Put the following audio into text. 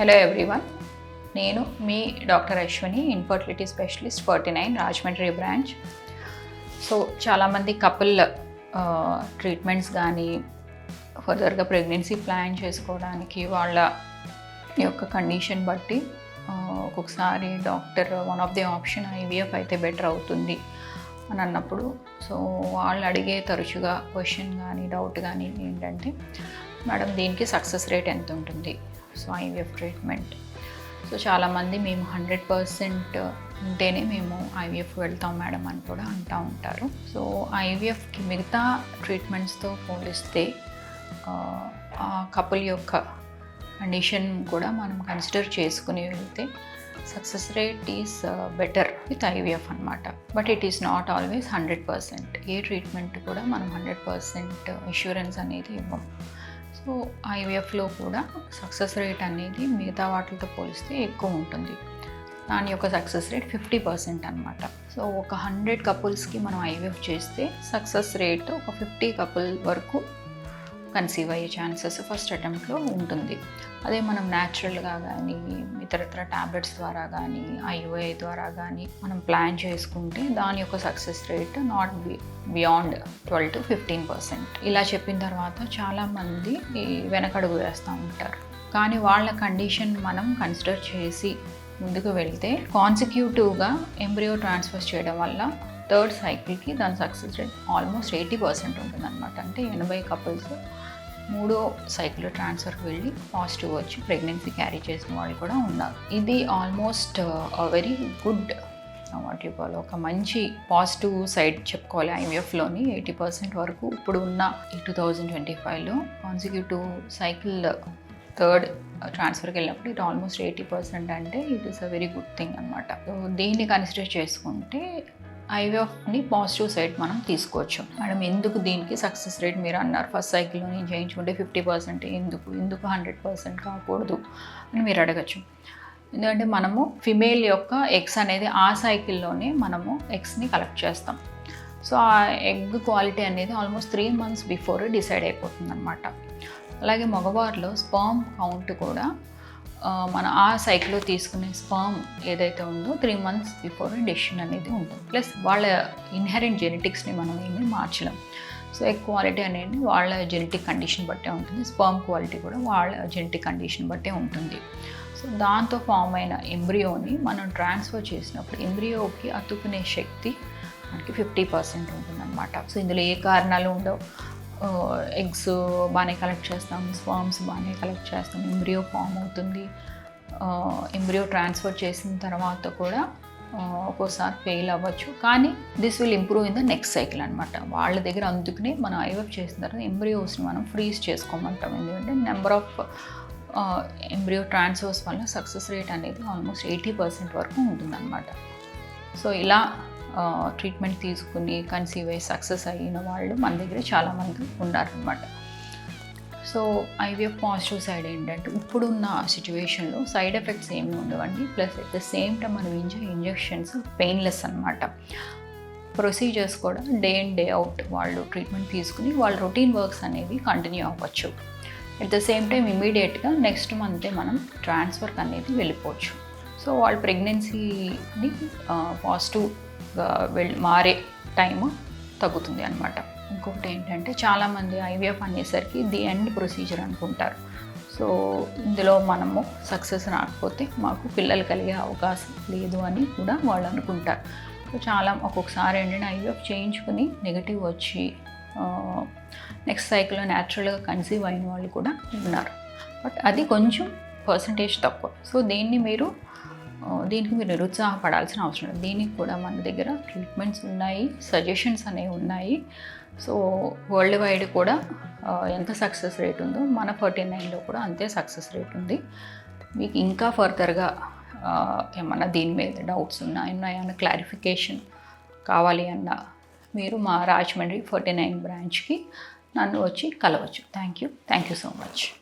Hello everyone నేను మీ doctor Ashwini infertility specialist forty nine Rajahmundry branch. So చాలామంది couple treatments కానీ ఫర్దర్గా pregnancy plan చేసుకోవడానికి వాళ్ళ యొక్క కండిషన్ బట్టి ఒక్కొక్కసారి doctor one of the option IVF అయితే బెటర్ అవుతుంది అని అన్నప్పుడు సో వాళ్ళు అడిగే తరచుగా క్వశ్చన్ కానీ డౌట్ కానీ ఏంటంటే మేడం దీనికి సక్సెస్ రేట్ ఎంత ఉంటుంది? సో ఐవీఎఫ్ ట్రీట్మెంట్ సో చాలామంది మేము హండ్రెడ్ పర్సెంట్ ఉంటేనే మేము ఐవీఎఫ్ వెళ్తాం మేడం అని కూడా అంటూ ఉంటారు. సో ఐవీఎఫ్కి మిగతా ట్రీట్మెంట్స్తో పోలిస్తే ఆ, కపుల్ యొక్క కండిషన్ కూడా మనం కన్సిడర్ చేసుకుని వెళ్తే success rate is better with IVF అనమాట but it is not always hundred percent A treatment కూడా మనం హండ్రెడ్ పర్సెంట్ ఇన్సూరెన్స్ అనేది ఇవ్వం. సో ఐవీఎఫ్లో కూడా సక్సెస్ రేట్ అనేది మిగతా వాటితో పోలిస్తే ఎక్కువ ఉంటుంది. దాని యొక్క సక్సెస్ రేట్ ఫిఫ్టీ పర్సెంట్ అనమాట సో ఒక హండ్రెడ్ కపుల్స్కి మనం ఐవీఎఫ్ చేస్తే సక్సెస్ రేట్ ఒక ఫిఫ్టీ కపుల్ వరకు కన్సీవ్ అయ్యే ఛాన్సెస్ ఫస్ట్ అటెంప్ట్లో ఉంటుంది. అదే మనం న్యాచురల్గా కానీ ఇతరత్ర ట్యాబ్లెట్స్ ద్వారా కానీ ఐఓఐ ద్వారా కానీ మనం ప్లాన్ చేసుకుంటే దాని యొక్క success rate not be beyond twelve to fifteen percent ఇలా చెప్పిన తర్వాత చాలామంది వెనకడుగు వేస్తూ ఉంటారు. కానీ వాళ్ళ కండిషన్ మనం కన్సిడర్ చేసి ముందుకు వెళ్తే కాన్సిక్యూటివ్గా ఎంబ్రియో ట్రాన్స్ఫర్ చేయడం వల్ల థర్డ్ సైకిల్కి దాని success rate almost eighty percent ఉంటుందన్నమాట. అంటే ఎనభై కపుల్స్ మూడో సైకిల్ ట్రాన్స్ఫర్కి వెళ్ళి పాజిటివ్ వచ్చి ప్రెగ్నెన్సీ క్యారీ చేసిన వాళ్ళు కూడా ఉన్నారు. ఇది almost very good what you ఒక మంచి పాజిటివ్ సైడ్ చెప్పుకోవాలి ఐవీఎఫ్లోని ఎయిటీ పర్సెంట్ వరకు ఇప్పుడు ఉన్న ఈ టూ థౌజండ్ ట్వంటీ ఫైవ్లో కాన్సిక్యూటివ్ సైకిల్ థర్డ్ ట్రాన్స్ఫర్కి వెళ్ళినప్పుడు ఇట్ ఆల్మోస్ట్ ఎయిటీ పర్సెంట్ అంటే it is a very good thing అనమాట దీన్ని కన్సిడర్ చేసుకుంటే ఐవీఎఫ్ని పాజిటివ్ సైడ్ మనం తీసుకోవచ్చు. మేడం ఎందుకు దీనికి సక్సెస్ రేట్ మీరు అన్నారు? ఫస్ట్ సైకిల్లో నేను చేయించుకుంటే ఫిఫ్టీ పర్సెంట్ ఎందుకు? ఎందుకు హండ్రెడ్ పర్సెంట్ కాకూడదు? అని మీరు అడగచ్చు. ఎందుకంటే మనము ఫిమేల్ యొక్క ఎగ్స్ అనేది ఆ సైకిల్లోనే మనము ఎగ్స్ని కలెక్ట్ చేస్తాం. సో ఆ ఎగ్ క్వాలిటీ అనేది almost three months before decide అయిపోతుంది అనమాట అలాగే మగవారిలో స్పామ్ కౌంట్ కూడా మన ఆ సైకిల్లో తీసుకునే స్పామ్ ఏదైతే ఉందో త్రీ మంత్స్ బిఫోర్ డెసిషన్ అనేది ఉంటుంది. ప్లస్ వాళ్ళ ఇన్హెరెంట్ జెనెటిక్స్ని మనం ఏమీ మార్చలేం. సో ఎగ్ క్వాలిటీ అనేది వాళ్ళ జెనెటిక్ కండిషన్ బట్టే ఉంటుంది. స్పర్మ్ క్వాలిటీ కూడా వాళ్ళ జెనెటిక్ కండిషన్ బట్టే ఉంటుంది. సో దాంతో ఫామ్ అయిన ఎంబ్రియోని మనం ట్రాన్స్ఫర్ చేసినప్పుడు ఎంబ్రియోకి అతుకునే శక్తి మనకి ఫిఫ్టీ పర్సెంట్ ఉంటుందన్నమాట. సో ఇందులో ఏ కారణాలు ఉండవు? ఎగ్స్ బాగానే కలెక్ట్ చేస్తాం స్పామ్స్ బాగానే కలెక్ట్ చేస్తాం ఎంబ్రియో ఫామ్ అవుతుంది. ఎంబ్రియో ట్రాన్స్ఫర్ చేసిన తర్వాత కూడా ఒక్కోసారి ఫెయిల్ అవ్వచ్చు. కానీ this will improve in the next cycle అనమాట వాళ్ళ దగ్గర అందుకునే మనం ఐవప్ చేసిన తర్వాత ఎంబ్రియోస్ని మనం ఫ్రీజ్ చేసుకోమంటాం. ఎందుకంటే నెంబర్ ఆఫ్ ఎంబ్రియో ట్రాన్స్ఫర్స్ వల్ల సక్సెస్ రేట్ అనేది ఆల్మోస్ట్ ఎయిటీ పర్సెంట్ వరకు ఉంటుందన్నమాట. సో ఇలా ట్రీట్మెంట్ తీసుకుని కన్సీవ్ అయ్యి సక్సెస్ అయిన వాళ్ళు మన దగ్గర చాలామంది ఉన్నారనమాట సో ఐవీఎఫ్ పాజిటివ్ సైడ్ ఏంటంటే ఇప్పుడున్న సిచ్యువేషన్లో సైడ్ ఎఫెక్ట్స్ ఏమి ఉండవండి. Plus at the same time మనం ఇంజే ఇంజెక్షన్స్ పెయిన్లెస్ అనమాట ప్రొసీజర్స్ కూడా డే అండ్ డే అవుట్ వాళ్ళు ట్రీట్మెంట్ తీసుకుని వాళ్ళ రొటీన్ వర్క్స్ అనేవి కంటిన్యూ అవ్వచ్చు. అట్ ద సేమ్ టైం ఇమీడియట్గా నెక్స్ట్ మంతే మనం ట్రాన్స్ఫర్కి అనేది వెళ్ళిపోవచ్చు. సో వాళ్ళ ప్రెగ్నెన్సీని పాజిటివ్ వెళ్ళి మారే టైము తగ్గుతుంది అనమాట ఇంకొకటి ఏంటంటే చాలామంది ఐవీఎఫ్ అనేసరికి ది ఎండ్ ప్రొసీజర్ అనుకుంటారు. సో ఇందులో మనము సక్సెస్ రాకపోతే మాకు పిల్లలు కలిగే అవకాశం లేదు అని కూడా వాళ్ళు అనుకుంటారు. సో చాలా ఒక్కొక్కసారి ఏంటంటే ఐవీఎఫ్ చేయించుకుని నెగిటివ్ వచ్చి నెక్స్ట్ సైకిల్లో న్యాచురల్గా కన్సీవ్ అయిన వాళ్ళు కూడా ఉన్నారు. బట్ అది కొంచెం పర్సంటేజ్ తక్కువ. సో దీన్ని మీరు దీనికి మీరు నిరుత్సాహపడాల్సిన అవసరం లేదు. దీనికి కూడా మన దగ్గర ట్రీట్మెంట్స్ ఉన్నాయి సజెషన్స్ అనేవి ఉన్నాయి. సో వరల్డ్ వైడ్ కూడా ఎంత సక్సెస్ రేట్ ఉందో మన ఫార్టీ నైన్లో కూడా అంతే సక్సెస్ రేట్ ఉంది. మీకు ఇంకా ఫర్దర్గా ఏమన్నా దీని మీద డౌట్స్ ఉన్నాయి ఉన్నాయన్న క్లారిఫికేషన్ కావాలి అన్న మీరు మా రాజమండ్రి ఫార్టీ నైన్ బ్రాంచ్కి నన్ను వచ్చి కలవచ్చు. Thank you. Thank you so much.